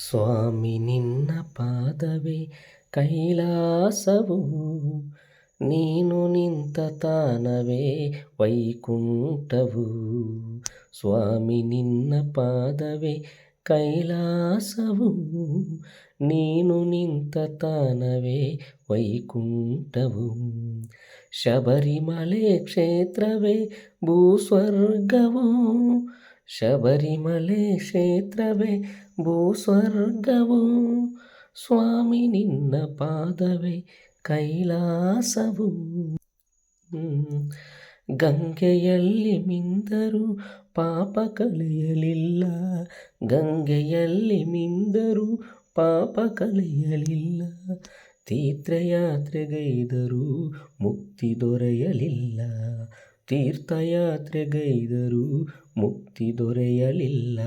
ಸ್ವಾಮಿ ನಿನ್ನ ಪಾದವೇ ಕೈಲಾಸವು ನೀನು ನಿಂತ ತಾನವೇ ವೈಕುಂಠವು ಸ್ವಾಮಿ ನಿನ್ನ ಪಾದವೇ ಕೈಲಾಸವು ನೀನು ನಿಂತ ತಾನವೇ ವೈಕುಂಠವು ಶಬರಿಮಲೆ ಕ್ಷೇತ್ರವೇ ಭೂಸ್ವರ್ಗವು ಶಬರಿಮಲೆ ಕ್ಷೇತ್ರವೇ ಭೂಸ್ವರ್ಗವು ಸ್ವಾಮಿ ನಿನ್ನ ಪಾದವೇ ಕೈಲಾಸವು ಗಂಗೆಯಲ್ಲಿ ಮಿಂದರು ಪಾಪ ಕಲಿಯಲಿಲ್ಲ ಗಂಗೆಯಲ್ಲಿ ಮಿಂದರು ಪಾಪ ಕಳೆಯಲಿಲ್ಲ ತೀರ್ಥಯಾತ್ರೆಗೈದರೂ ಮುಕ್ತಿ ದೊರೆಯಲಿಲ್ಲ ತೀರ್ಥಯಾತ್ರೆಗೈದರು ಮುಕ್ತಿ ದೊರೆಯಲಿಲ್ಲ.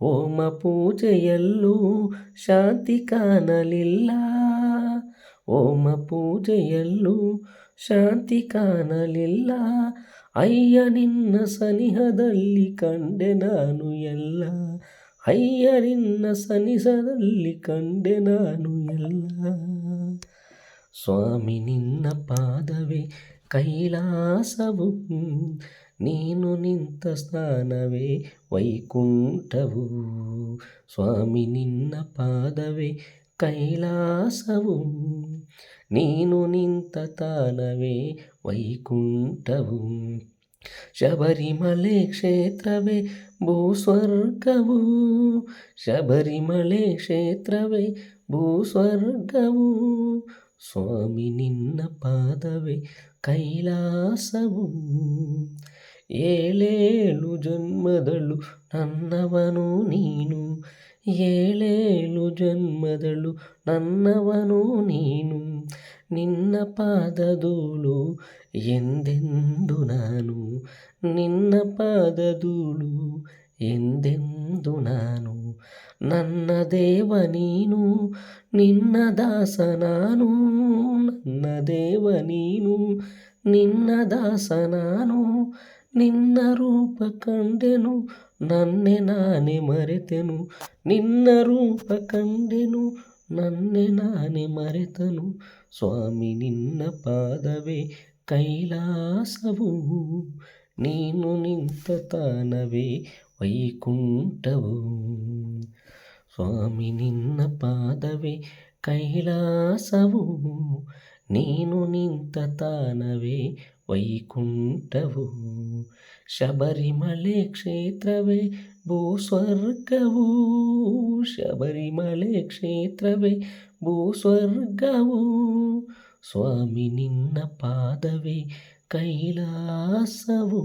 ಓಮ ಪೂಜೆಯಲ್ಲೂ ಶಾಂತಿ ಕಾಣಲಿಲ್ಲ. ಓಮ ಪೂಜೆಯಲ್ಲೂ ಶಾಂತಿ ಕಾಣಲಿಲ್ಲ. ಅಯ್ಯ, ನಿನ್ನ ಸನಿಹದಲ್ಲಿ ಕಂಡೆ ನಾನು ಎಲ್ಲ. ಅಯ್ಯ, ನಿನ್ನ ಸನಿಹದಲ್ಲಿ ಕಂಡೆ ನಾನು ಎಲ್ಲ. ಸ್ವಾಮಿ, ನಿನ್ನ ಪಾದವೇ ಕೈಲಾಸವು ನೀನು ನಿಂತ ಸ್ಥಾನವೇ ವೈಕುಂಠವು ಸ್ವಾಮಿ ನಿನ್ನ ಪಾದವೇ ಕೈಲಾಸವು ನೀನು ನಿಂತ ತಾನವೇ ವೈಕುಂಠವು ಶಬರಿಮಲೆ ಕ್ಷೇತ್ರವೇ ಭೂಸ್ವರ್ಗವು ಶಬರಿಮಲೆ ಕ್ಷೇತ್ರವೇ ಭೂಸ್ವರ್ಗವು ಸ್ವಾಮಿ ನಿನ್ನ ಪಾದವೇ ಕೈಲಾಸವು. ಏಳೇಳು ಜನ್ಮದಳು ನನ್ನವನು ನೀನು. ಏಳೇಳು ಜನ್ಮದಳು ನನ್ನವನು ನೀನು. ನಿನ್ನ ಪಾದದೂಳು ಎಂದೆಂದು ನಾನು. ನಿನ್ನ ಪಾದದೂಳು ಎಂದೆಂದು ನಾನು? ನನ್ನ ದೇವ ನೀನು, ನಿನ್ನ ದಾಸ ನಾನು. ನನ್ನ ದೇವ ನೀನು, ನಿನ್ನ ದಾಸ ನಾನು. ನಿನ್ನ ರೂಪ ಕಂಡೆನು, ನನ್ನೆ ನಾನೇ ಮರೆತೆನು. ನಿನ್ನ ರೂಪ ಕಂಡೆನು, ನನ್ನೆ ನಾನೇ ಮರೆತನು. ಸ್ವಾಮಿ, ನಿನ್ನ ಪಾದವೇ ಕೈಲಾಸವು. ನೀನು ನಿಂತ ತಾನವೇ ವೈಕುಂಠವು ಸ್ವಾಮಿ ನಿನ್ನ ಪಾದವೇ ಕೈಲಾಸವು ನೀನು ನಿಂತ ತಾನವೇ ವೈಕುಂಠವು ಶಬರಿಮಲೆ ಕ್ಷೇತ್ರವೇ ಭೂಸ್ವರ್ಗವು ಶಬರಿಮಲೆ ಕ್ಷೇತ್ರವೇ ಭೂಸ್ವರ್ಗವು ಸ್ವಾಮಿ ನಿನ್ನ ಪಾದವೇ ಕೈಲಾಸವು